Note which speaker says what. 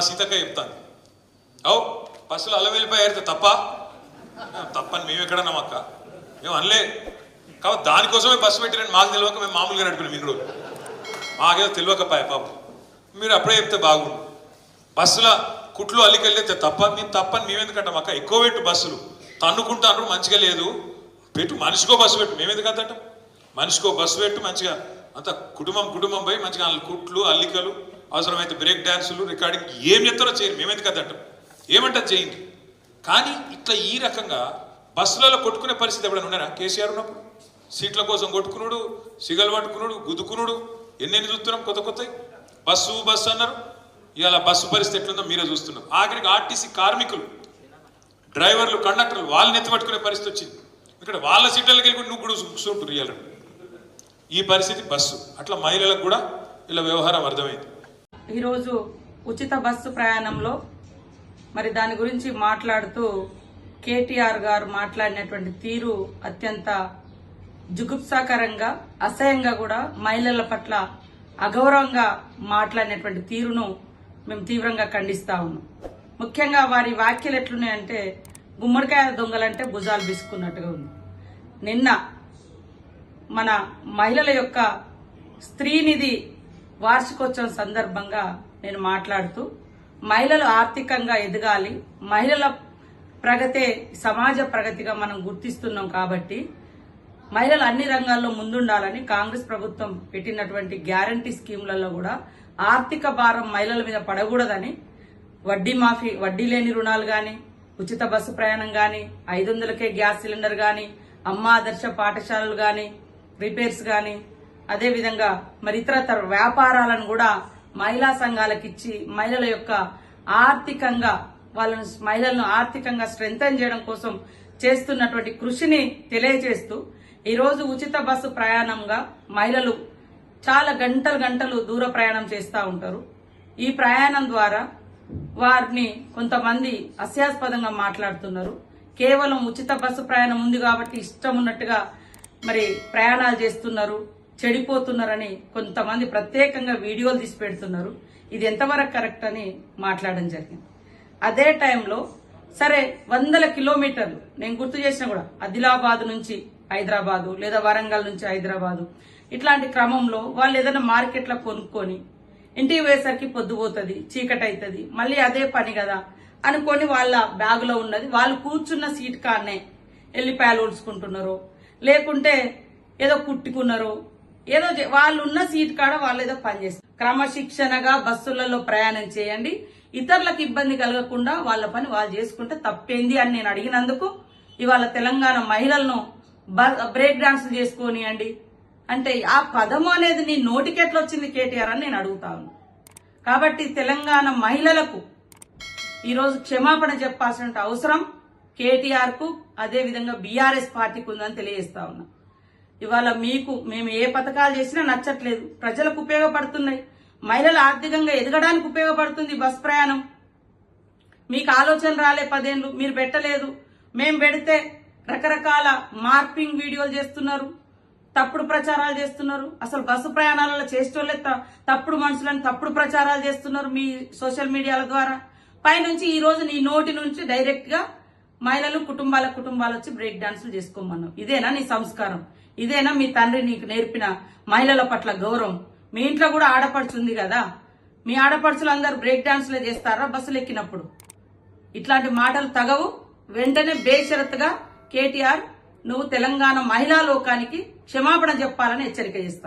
Speaker 1: మా సీతక్క చెప్తాను అవు పసులు అల్ల వెళ్ళిపోయారు తప్ప? తప్పని మేము ఎక్కడన్నాం అక్క? మేము అనలే. కాబట్టి దానికోసమే బస్సు పెట్టిరని మాకు తెలియక మేము మామూలుగా నడిపినాం ఇన్ని రోజులు మాకేదో తెలియకపాయ పాపం. మీరు అప్పుడే చెప్తే బాగుండు. బస్సుల కుట్లు అల్లికెళ్ళితే తప్ప మేము తప్పని మేమెందుకంటాం అక్క? ఎక్కువ పెట్టు బస్సులు. తన్నుకుంటాను మంచిగా లేదు. పెట్టు మనిషికో బస్సు పెట్టు. మేమెందుకు అంతటం? మనిషికో బస్సు పెట్టు మంచిగా. అంత కుటుంబం కుటుంబం పోయి మంచిగా కుట్లు అల్లికలు అవసరమైతే బ్రేక్ డ్యాన్సులు రికార్డింగ్ ఏం చెప్తారో చేయరు. మేమెందుకు అంతటం ఏమంటారు చేయండి కానీ ఇట్లా ఈ రకంగా బస్సులలో కొట్టుకునే పరిస్థితి ఎప్పుడైనా ఉన్నారా? కేసీఆర్ ఉన్నప్పుడు? సీట్ల కోసం కొట్టుకునుడు సిగలు పట్టుకునుడు గుద్దుకునుడు ఎన్నెన్ని చూస్తున్నాం కొత్త కొత్త? బస్సు బస్సు అన్నారు. ఇవాళ బస్సు పరిస్థితి ఎట్లుందో మీరే చూస్తున్నాం ఆఖరికి ఆర్టీసీ కార్మికులు డ్రైవర్లు కండక్టర్లు వాళ్ళని ఎత్తి పట్టుకునే పరిస్థితి వచ్చింది. ఇక్కడ వాళ్ళ సీట్లకి వెళ్ళి నువ్వు కూడా కూర్చుంటారు ఇవాళ. ఈ పరిస్థితి బస్సు. అట్లా మహిళలకు కూడా ఇలా వ్యవహారం అర్థమైంది.
Speaker 2: ఈరోజు ఉచిత బస్సు ప్రయాణంలో మరి దాని గురించి మాట్లాడుతూ కేటీఆర్ గారు మాట్లాడినటువంటి తీరు అత్యంత జుగుప్సాకరంగా అసహ్యంగా కూడా మహిళల పట్ల అగౌరవంగా మాట్లాడినటువంటి తీరును మేము తీవ్రంగా ఖండిస్తా ఉన్నాం. ముఖ్యంగా వారి వ్యాఖ్యలు ఎట్లున్నాయంటే గుమ్మడికాయ దొంగలంటే భుజాలు బీసుకున్నట్టుగా ఉంది. నిన్న మన మహిళల యొక్క స్త్రీనిధి వార్షికోత్సవం సందర్భంగా నేను మాట్లాడుతూ మహిళలు ఆర్థికంగా ఎదగాలి మహిళల ప్రగతే సమాజ ప్రగతిగా మనం గుర్తిస్తున్నాం కాబట్టి మహిళలు అన్ని రంగాల్లో ముందుండాలని కాంగ్రెస్ ప్రభుత్వం పెట్టినటువంటి గ్యారంటీ స్కీములలో కూడా ఆర్థిక భారం మహిళల మీద పడకూడదని వడ్డీ మాఫీ వడ్డీ లేని రుణాలు కానీ ఉచిత బస్సు ప్రయాణం కానీ ఐదు వందలకే గ్యాస్ సిలిండర్ కానీ అమ్మ ఆదర్శ పాఠశాలలు కానీ రిపేర్స్ కానీ అదేవిధంగా మరి ఇతరతర వ్యాపారాలను కూడా మహిళా సంఘాలకు ఇచ్చి మహిళల యొక్క ఆర్థికంగా వాళ్ళను మహిళలను ఆర్థికంగా స్ట్రెంగ్తన్ చేయడం కోసం చేస్తున్నటువంటి కృషిని తెలియజేస్తూ ఈరోజు ఉచిత బస్సు ప్రయాణంగా మహిళలు చాలా గంటలు గంటలు దూర ప్రయాణం చేస్తూ ఉంటారు. ఈ ప్రయాణం ద్వారా వారిని కొంతమంది అస్యాస్పదంగా మాట్లాడుతున్నారు. కేవలం ఉచిత బస్సు ప్రయాణం ఉంది కాబట్టి ఇష్టం ఉన్నట్టుగా మరి ప్రయాణాలు చేస్తున్నారు. చెడిపోతున్నారని కొంతమంది ప్రత్యేకంగా వీడియోలు తీసి పెడుతున్నారు. ఇది ఎంతవరకు కరెక్ట్ అని మాట్లాడడం జరిగింది. అదే టైంలో సరే వందల కిలోమీటర్లు నేను గుర్తు చేసిన కూడా ఆదిలాబాద్ నుంచి హైదరాబాదు లేదా వరంగల్ నుంచి హైదరాబాదు ఇట్లాంటి క్రమంలో వాళ్ళు ఏదైనా మార్కెట్లో కొనుక్కొని ఇంటికి పోయేసరికి పొద్దుపోతుంది చీకటి అవుతుంది మళ్ళీ అదే పని కదా అనుకొని వాళ్ళ బ్యాగులో ఉన్నది వాళ్ళు కూర్చున్న సీట్ కాడనే ఎల్లిపాయలు ఉడుచుకుంటున్నారు లేకుంటే ఏదో కుట్టుకున్నారు ఏదో చే- వాళ్ళు ఉన్న సీట్ కాడ వాళ్ళు ఏదో పని చేస్తారు. క్రమశిక్షణగా బస్సులలో ప్రయాణం చేయండి. ఇతరులకు ఇబ్బంది కలగకుండా వాళ్ళ పని వాళ్ళు చేసుకుంటే తప్పేంది అని నేను అడిగినందుకు ఇవాళ తెలంగాణ మహిళలను బ- బ్రేక్ డాన్స్ చేసుకోనియండి. అంటే ఆ పదము అనేది నీ నోటికెట్లా వచ్చింది కేటీఆర్ అని నేను అడుగుతాను. కాబట్టి తెలంగాణ మహిళలకు ఈరోజు క్షమాపణ చెప్పాల్సిన అవసరం కేటీఆర్కు అదే విధంగా బీఆర్ఎస్ పార్టీకి ఉందని తెలియజేస్తా ఉన్నా. ఇవాళ మీకు మేము ఏ పథకాలు చేసినా నచ్చట్లేదు. ప్రజలకు ఉపయోగపడుతున్నాయి. మహిళలు ఆర్థికంగా ఎదగడానికి ఉపయోగపడుతుంది బస్ ప్రయాణం. మీకు ఆలోచన రాలే పదేళ్ళు మీరు పెట్టలేదు. మేము పెడితే రకరకాల మార్పింగ్ వీడియోలు చేస్తున్నారు తప్పుడు ప్రచారాలు చేస్తున్నారు. అసలు బస్సు ప్రయాణాలలో చేసేటోళ్ళే తప్పుడు మనుషులను తప్పుడు ప్రచారాలు చేస్తున్నారు మీ సోషల్ మీడియాల ద్వారా. పైనుంచి ఈ రోజు నీ నోటి నుంచి డైరెక్ట్గా మహిళలు కుటుంబాల కుటుంబాలు వచ్చి బ్రేక్ డాన్సులు చేసుకోమన్నావు ఇదేనా నీ సంస్కారం? ఇదేనా మీ తండ్రి నీకు నేర్పిన మహిళల పట్ల గౌరవం? మీ ఇంట్లో కూడా ఆడపడుచుంది కదా? మీ ఆడపడుచులు అందరు బ్రేక్ డాన్స్లే చేస్తారా బస్సులు ఎక్కినప్పుడు? ఇట్లాంటి మాటలు తగవు. వెంటనే బేషరత్తుగా కేటీఆర్ నువ్వు తెలంగాణ మహిళా లోకానికి క్షమాపణ చెప్పాలని హెచ్చరిక చేస్తావు.